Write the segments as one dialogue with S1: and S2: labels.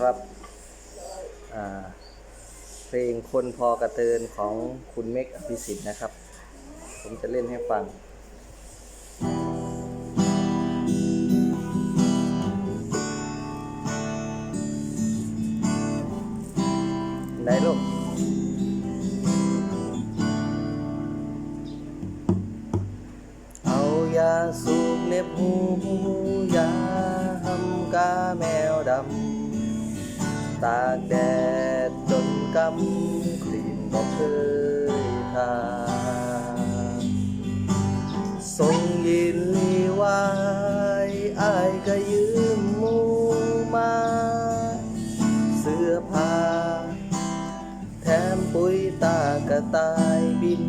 S1: ครับเพลงคนพอกระเตินของคุณเมกอภิสิทธิ์นะครับ ผมจะเล่นให้ฟังไหนลูก ตากแดดจนกำกลิ่นบอกเคยทาส่งยินลีไวายอายก็ยืมมูมา เสื้อผ้า แถมปุ๋ยตากระต่ายบิน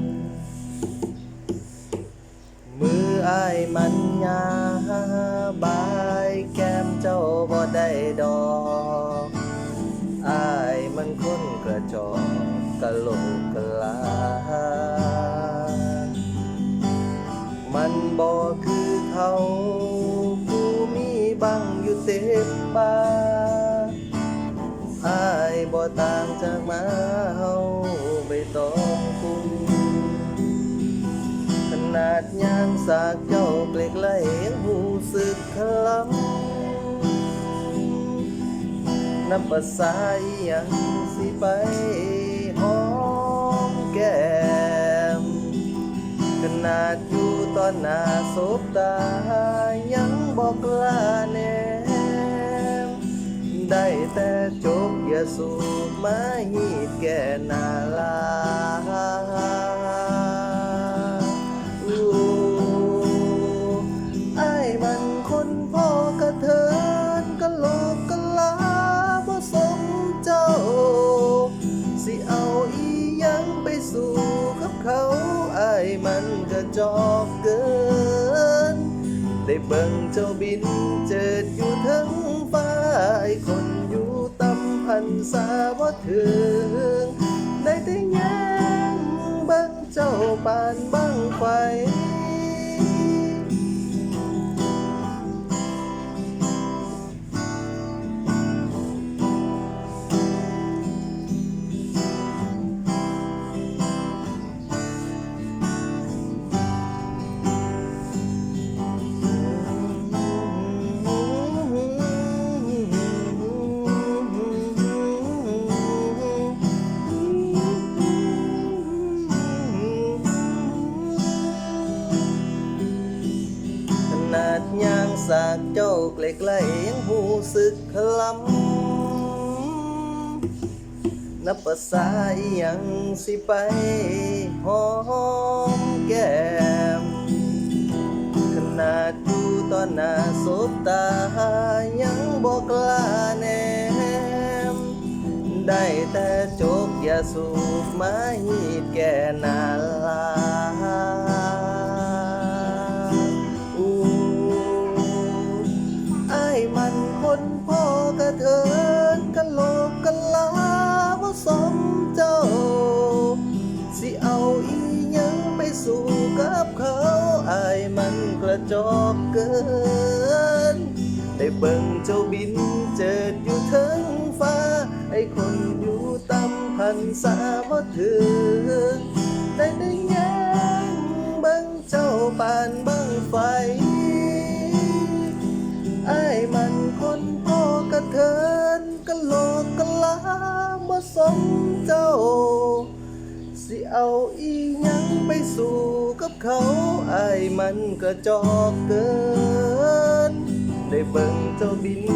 S1: มืออายมันยาบายแก้มเจ้าบ่ได้ดอกายมันคนกระจอกกะโหลกกะลา มันบ่คือเขาผู้มีบังอยู่เต็มบ้านอายบ่ต่างจากมาเฮาใบตองคุ้งขนาดยางสากเจ้าเกล็กไหลยังหูสึกคลำ นับภาษาอหยังสิไปหอมแก้มขนาดอยู่ตอนหน้าศพตา ยังบอกลาแนมได้แต่จกอย่าสูบมาหีดแก่นาลา เขาไอ้ายมันกระจอกเกิน ได้เบิ่งเจ้าบินเจิดอยู่ทั้งฟ้าไอ้คนอยู่ตำพันสาบ่ถึง ได้แต่แย้งเบิ่งเจ้าปานบังไฟ นาดยางสากเจ้าเกล็กลยังหูสึกคลำนับภาษาอีหยังสิไปหอมแก้มขนาดอยู่ตอนหน้าศพตายังบอกลาแนม ได้แต่จกอย่าสูบมาหีดแก่นาลาานคนพ่อกระเทินกะโหลกกะลาบ่สมเจ้า สิเอาอีหยังไปสู่กับเขาไอ้ายมันกระจอกเกิน ได้เบิ่งเจ้าบินเจิดอยู่เทิงฟ้า ไอ้คนอยู่ต่ำพันษาบ่ถึงได้ได้แย้งเบิ่งเจ้าปานบังไฟ บ่สมเจ้าสิเอาอีหยังไปสู่กับเขาไอ้ายมันกระจอกเกินได้เบิ่งเจ้าบิน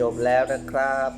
S1: จบแล้วนะครับ